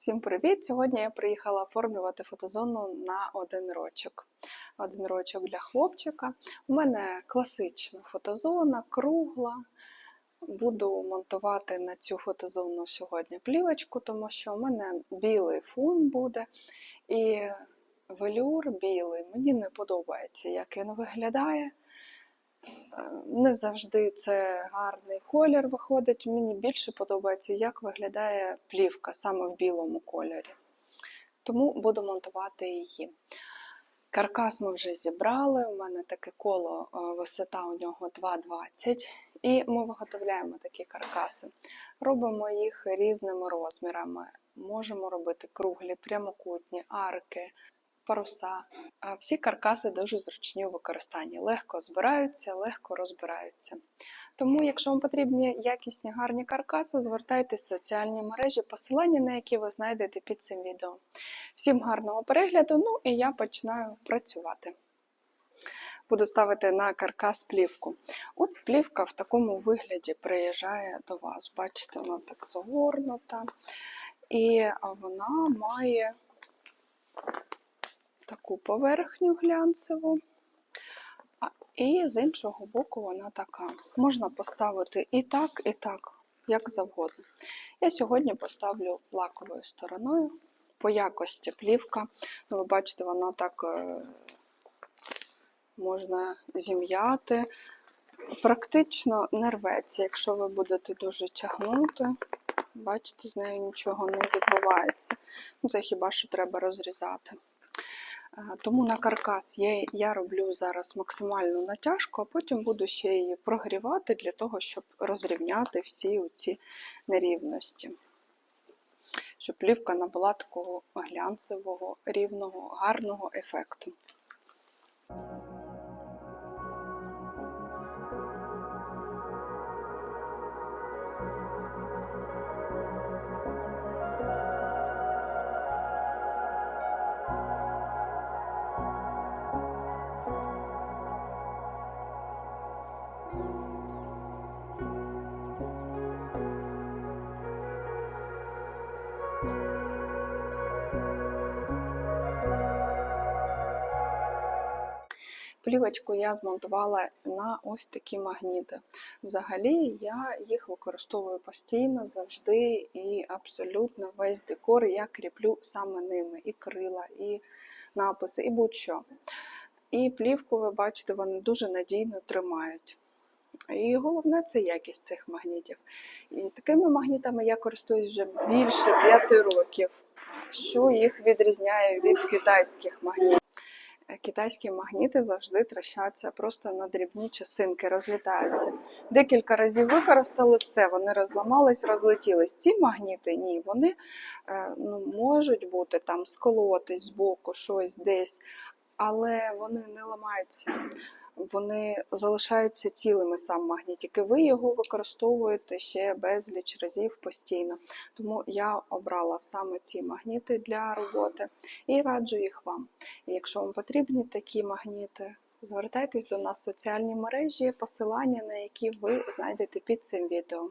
Всім привіт! Сьогодні я приїхала оформлювати фотозону на один рочок. Один рочок для хлопчика. У мене класична фотозона, кругла. Буду монтувати на цю фотозону сьогодні плівочку, тому що у мене білий фон буде і велюр білий. Мені не подобається, як він виглядає. Не завжди це гарний колір виходить. Мені більше подобається, як виглядає плівка саме в білому кольорі. Тому буду монтувати її. Каркас ми вже зібрали. У мене таке коло, е, висота у нього 2,20. І ми виготовляємо такі каркаси. Робимо їх різними розмірами. Можемо робити круглі, прямокутні, арки, паруса. Всі каркаси дуже зручні у використанні, легко збираються, легко розбираються. Тому, якщо вам потрібні якісні гарні каркаси, звертайтеся в соціальні мережі, посилання на які ви знайдете під цим відео. Всім гарного перегляду, ну і я починаю працювати. Буду ставити на каркас плівку. От плівка в такому вигляді приїжджає до вас. Бачите, вона так загорнута. І вона має таку поверхню глянцеву, і з іншого боку вона така. Можна поставити і так, і так, як завгодно. Я сьогодні поставлю лаковою стороною. По якості плівка. Ну, ви бачите, вона так е, можна зім'яти. Практично не рветься, якщо ви будете дуже тягнути. Бачите, з нею нічого не відбувається. Ну, це хіба що треба розрізати. Е, Тому на каркас я, я роблю зараз максимальну натяжку, а потім буду ще її прогрівати для того, щоб розрівняти всі ці нерівності. Щоб плівка набула такого глянцевого, рівного, гарного ефекту. Плівочку я змонтувала на ось такі магніти. Взагалі я їх використовую постійно, завжди і абсолютно весь декор я кріплю саме ними. І крила, і написи, і будь-що. І плівку, ви бачите, вони дуже надійно тримають. І головне це якість цих магнітів. І такими магнітами я користуюсь вже більше 5 років, що їх відрізняє від китайських магнітів. Китайські магніти завжди трощаться просто на дрібні частинки, розлітаються. Декілька разів використали все, вони розламались, розлетілись. Ці магніти ні, вони е, ну, можуть бути там сколотись збоку, щось десь, але вони не ламаються. Вони залишаються цілими сам магніт, тільки ви його використовуєте ще безліч разів постійно. Тому я обрала саме ці магніти для роботи і раджу їх вам. І якщо вам потрібні такі магніти, звертайтесь до нас в соціальні мережі, посилання на які ви знайдете під цим відео.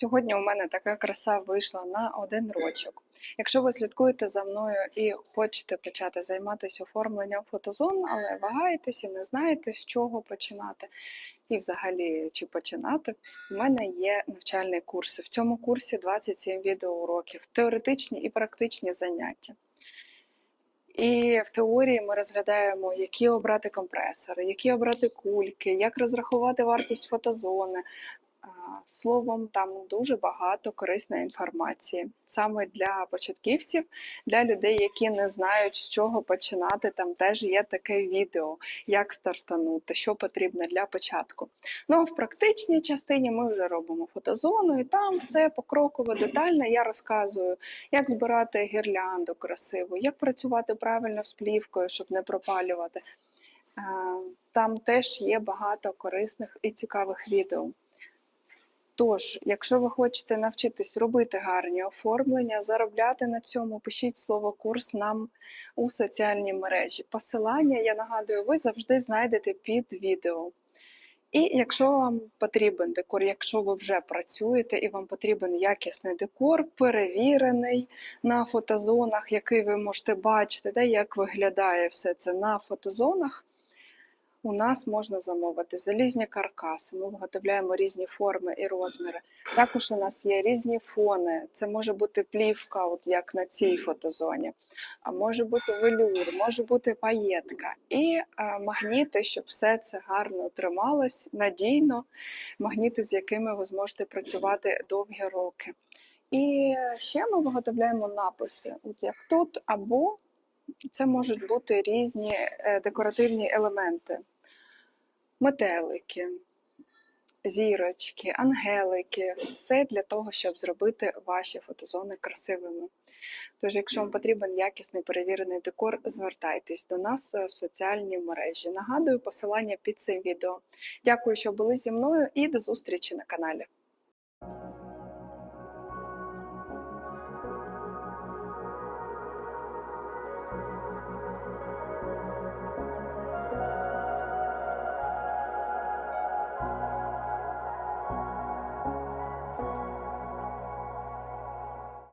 Сьогодні у мене така краса вийшла на один рочок. Якщо ви слідкуєте за мною і хочете почати займатися оформленням фотозон, але вагаєтесь і не знаєте, з чого починати, і взагалі чи починати, у мене є навчальні курси. В цьому курсі 27 відеоуроків, теоретичні і практичні заняття. І в теорії ми розглядаємо, які обрати компресори, які обрати кульки, як розрахувати вартість фотозони. Словом, там дуже багато корисної інформації саме для початківців, для людей, які не знають, з чого починати. Там теж є таке відео, як стартанути, що потрібно для початку. Ну а в практичній частині ми вже робимо фотозону, і там все покроково, детально я розказую, як збирати гірлянду красиву, як працювати правильно з плівкою, щоб не пропалювати. Там теж є багато корисних і цікавих відео. Тож, якщо ви хочете навчитись робити гарні оформлення, заробляти на цьому, пишіть слово курс нам у соціальній мережі. Посилання, я нагадую, ви завжди знайдете під відео. І якщо вам потрібен декор, якщо ви вже працюєте і вам потрібен якісний декор, перевірений на фотозонах, який ви можете бачити, де як виглядає все це на фотозонах, у нас можна замовити залізні каркаси. Ми виготовляємо різні форми і розміри. Також у нас є різні фони. Це може бути плівка, от як на цій фотозоні, а може бути велюр, може бути паєтка і е, магніти, щоб все це гарно трималось надійно. Магніти, з якими ви зможете працювати довгі роки. І ще ми виготовляємо написи, от як тут, або це можуть бути різні е, декоративні елементи, метелики, зірочки, ангелики, все для того, щоб зробити ваші фотозони красивими. Тож, якщо вам потрібен якісний перевірений декор, звертайтесь до нас в соціальні мережі. Нагадую посилання під цим відео. Дякую, що були зі мною, і до зустрічі на каналі.